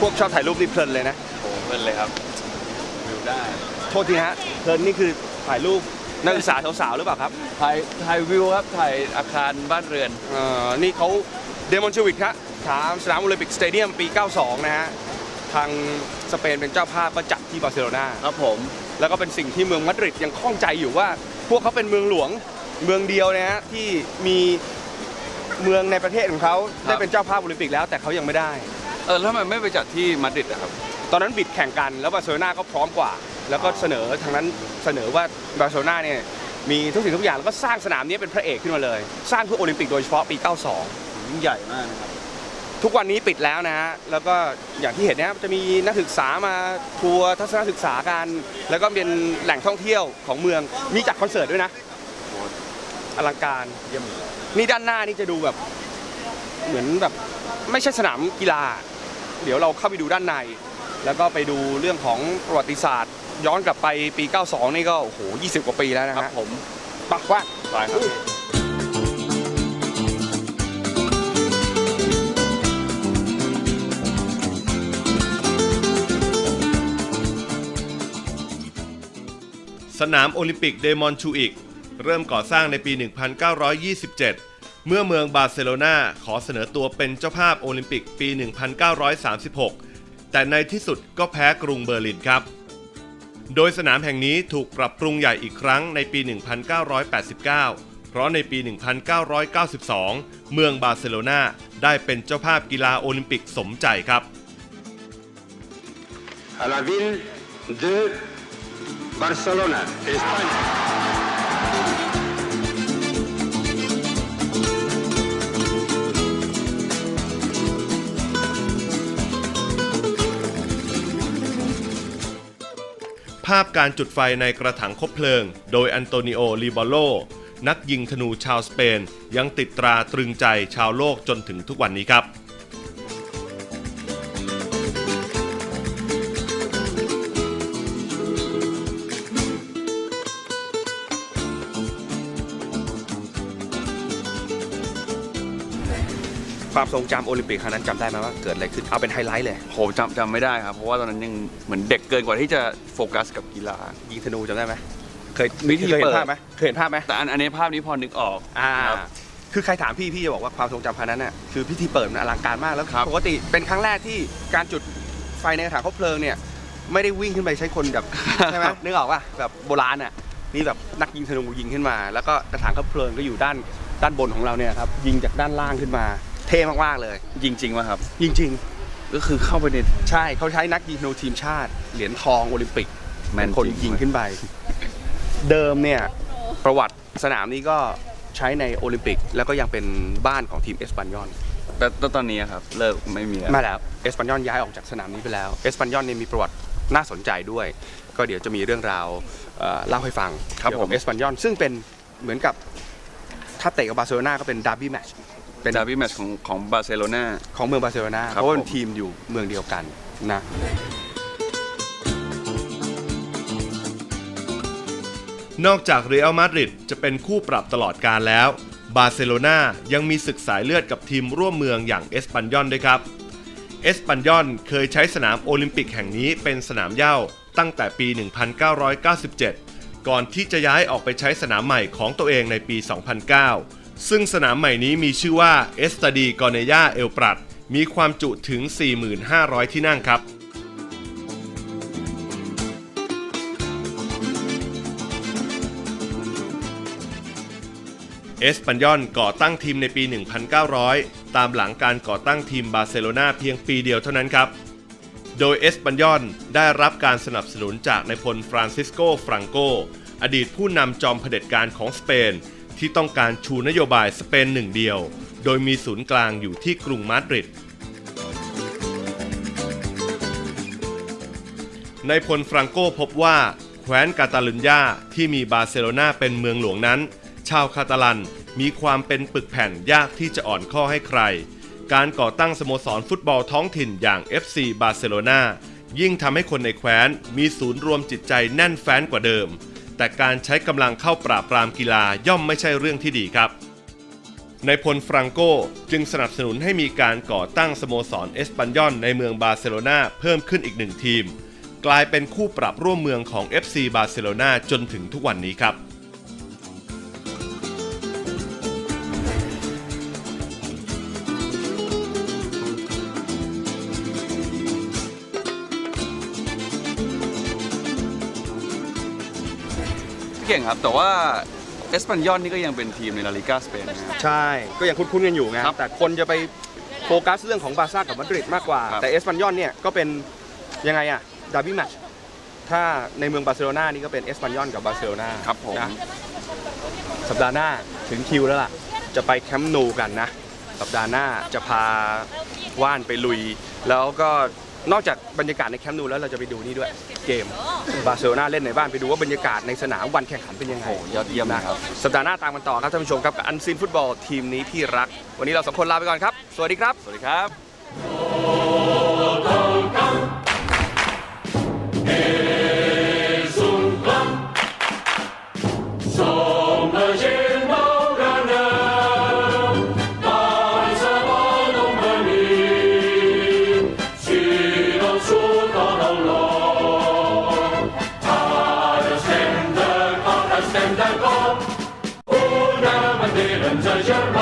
พวกชอบถ่ายรูปนี่เพลินเลยนะโอ้เพลินเลยครับวิวได้ โทษทีฮะเพลินนี่คือถ่ายรูปนักศึกษาสาวๆหรือเปล่าครับถ่ายถ่ายวิวครับถ่ายอาคารบ้านเรือนเอ่อนี่เขาเดมอนชวิกครับถามสนามโอลิมปิกสเตเดียมปี 92 นะฮะทางสเปนเป็นเจ้าภาพก็จัดที่บาร์เซโลนาครับผมแล้วก็เป็นสิ่งที่เมืองมาดริดยังข้องใจอยู่ว่า พวกเขาเป็นเมืองหลวงเมืองเดียวนะฮะที่มีเมืองในประเทศของเขาได้เป็นเจ้าภาพโอลิมปิกแล้วแต่เขายังไม่ได้ เออแล้วทำไมไม่ไปจัดที่มาดริดอะครับ ตอนนั้นบิดแข่งกันแล้วบาร์เซโลนาก็พร้อมกว่า แล้วก็เสนอทางนั้นเสนอว่าบาร์เซโลนาเนี่ยมีทุกสิ่งทุกอย่างแล้วก็สร้างสนามนี้เป็นพระเอกขึ้นมาเลย สร้างเพื่อโอลิมปิกโดยเฉพาะปี 92 ยิ่งใหญ่มากนะครับทุกวันนี้ปิดแล้วนะฮะ แล้วก็อย่างที่เห็นนะครับจะมีนักศึกษามาทัวร์ทัศนศึกษากัน แล้วก็เป็นแหล่งท่องเที่ยวของเมือง มีจัดคอนเสิร์ตด้วยนะโอ้อลังการ เยี่ยมเลยนี่ด้านหน้านี่จะดูแบบ เหมือนแบบไม่ใช่สนามกีฬา เดี๋ยวเราเข้าไปดูด้านใน แล้วก็ไปดูเรื่องของประวัติศาสตร์ ย้อนกลับไปปี 92 นี่ก็โอ้โห 20 กว่าปีแล้วนะครัฮะบผมปักว่า ไปครับสนามโอลิมปิกเดมอนชูอิก เริ่มก่อสร้างในปี 1927 เมื่อเมืองบาร์เซโลนาขอเสนอตัวเป็นเจ้าภาพโอลิมปิกปี 1936 แต่ในที่สุดก็แพ้กรุงเบอร์ลินครับ โดยสนามแห่งนี้ถูกปรับปรุงใหญ่อีกครั้งในปี 1989 เพราะในปี 1992 เมืองบาร์เซโลนาได้เป็นเจ้าภาพกีฬาโอลิมปิกสมใจครับ à la ville de Barcelona, Espagne. ภาพการจุดไฟในกระถางคบเพลิง โดยอันโตนิโอลีบอโล นักยิงธนูชาวสเปน ยังติดตราตรึงใจชาวโลกจนถึงทุกวันนี้ครับ ความทรงจำโอลิมปิกครั้งนั้นจำได้ไหมว่าเกิดอะไรขึ้นเอาเป็นไฮไลท์เลยโหจำจำไม่ได้ครับ เพราะว่าตอนนั้นยังเหมือนเด็กเกินกว่าที่จะโฟกัสกับกีฬา ยิงธนูจำได้ไหมเคยวิธีเคยเห็เปินด ภาพไหมเคยเห็นภาพไหมแต่อันอันนี้ภาพนี้พอนึกออก อ่า ครับคือใครถามพี่พี่จะบอกว่าความทรงจำครั้งนั้นน่ะคือพิธีเปิดมันอลังการมากแล้วครับ ปกติเป็นครั้งแรกที่การจุดไฟในกระถางคบเพลิงเนี่ยไม่ได้วิ่งขึ้นไปใช้คนแบบ ใช่ไหมนึกออกป่ะแบบโบราณอะนี่แบบนักยิงธนูยิงขึ้นมา แล้วก็กระถางคบเพลิงก็อยู่ด้านด้านบนของเราเนี่ยครับยิงจากด้านล่างขึ้นมา เท่มากๆเลย จริงๆว่าครับ จริงก็คือเข้าไปในๆใช่เขาใช้นักยิงธนูทีมชาติ เหรียญทองโอลิมปิกแม่นเป็นคนจริงยิงขึ้นไป เดิมเนี่ยประวัติสนามนี้ก็ใช้ในโอลิมปิก แล้วก็ยังเป็นบ้านของทีมเอสปันยอนแต่แต่ตอนนี้ครับเลิกไม่มีแล้วมาแล้วเอสปันยอนย้ายออกจากสนามนี้ไปแล้วเอสปันยอนเนี่ยมีประวัติน่าสนใจด้วย ก็เดี๋ยวจะมีเรื่องราวเอ่อเล่าให้ฟังครับเกี่ยวผกัมเอสปันยอนซึ่งเป็นเหมือนกับถ้าเตะกับบาร์เซโลนาก็เป็นดาร์บี้แมตช์ เป็นดาร์บี้แมตช์ของของบาร์เซโลนาของเมืองบาร์เซโลนาครับเพราะว่าเป็นผมทีมอยู่เมืองเดียวกันนะนอกจากเรอัลมาดริดจะเป็นคู่ปรับตลอดการแล้ว บาร์เซโลนายังมีศึกสายเลือดกับทีมร่วมเมืองอย่างเอสปันยอนด้วยครับ เอสปันยอนเคยใช้สนามโอลิมปิกแห่งนี้เป็นสนามเหย้าตั้งแต่ปี 1997 ก่อนที่จะย้ายออกไปใช้สนามใหม่ของตัวเองในปี 2009 ซึ่งสนามใหม่นี้มีชื่อว่าเอสตาดีกอเนยาเอลปรัดมีความจุถึง 4,500 ที่นั่งครับเอสปันยอนก่อตั้งทีมในปี 1900 ตามหลังการก่อตั้งทีมบาร์เซโลนาเพียงปีเดียวเท่านั้นครับ โดยเอสปันยอนได้รับการสนับสนุนจากนายพลฟรานซิสโก ฟรังโก อดีตผู้นำจอมเผด็จการของสเปน ที่ต้องการชูนโยบายสเปนหนึ่งเดียว โดยมีศูนย์กลางอยู่ที่กรุงมาดริดในพลฟรังโกพบว่า แคว้นกาตาลุญญาที่มีบาร์เซโลนาเป็นเมืองหลวงนั้น ชาวคาตาลันมีความเป็นปึกแผ่นยากที่จะอ่อนข้อให้ใคร การก่อตั้งสโมสรฟุตบอลท้องถิ่นอย่าง FC บาร์เซโลนายิ่งทำให้คนในแคว้นมีศูนย์รวมจิตใจแน่นแฟ้นกว่าเดิม แต่การใช้กำลังเข้าปราบปรามกีฬาย่อมไม่ใช่เรื่องที่ดีครับในพลฟรังโกจึงสนับสนุนให้มีการก่อตั้งสโมสรเอสปันยอนในเมืองบาร์เซโลนาเพิ่มขึ้นอีกหนึ่งทีม กลายเป็นคู่ปรับร่วมเมืองของ FC บาร์เซโลนาจนถึงทุกวันนี้ครับ เก่งครับ แต่ว่าเอสปันยอนนี่ก็ยังเป็นทีมในลาลิกาสเปนนะฮะใช่ ก็ยังคุ้นๆกันอยู่ไงครับแต่คนจะไปโฟกัสเรื่องของบาร์ซ่ากับมาดริดมากกว่า ครับ แต่เอสปันยอนเนี่ยก็เป็นยังไงอะดาร์บี้แมตช์ถ้าในเมืองบาร์เซโลนานี่ก็เป็นเอสปันยอนกับบาร์เซโลนาครับผม นะสัปดาห์หน้าถึงคิวแล้วล่ะ จะไปแคมป์นูกันนะ สัปดาห์หน้าจะพาว่านไปลุย แล้วก็ นอกจากบรรยากาศในแคมป์นูแล้วเราจะไปดูนี่ด้วยเกมบาร์เซโลนาเล่นในบ้านไปดูว่าบรรยากาศในสนามวันแข่งขันเป็นยังไงโอ้โหยอดเยี่ยมนะครับสัปดาห์หน้าตามกันต่อครับท่านผู้ชมครับกับอันซีนฟุตบอลทีมนี้ที่รัก วันนี้เราสองคนลาไปก่อนครับ สวัสดีครับ สวัสดีครับ Barcelona!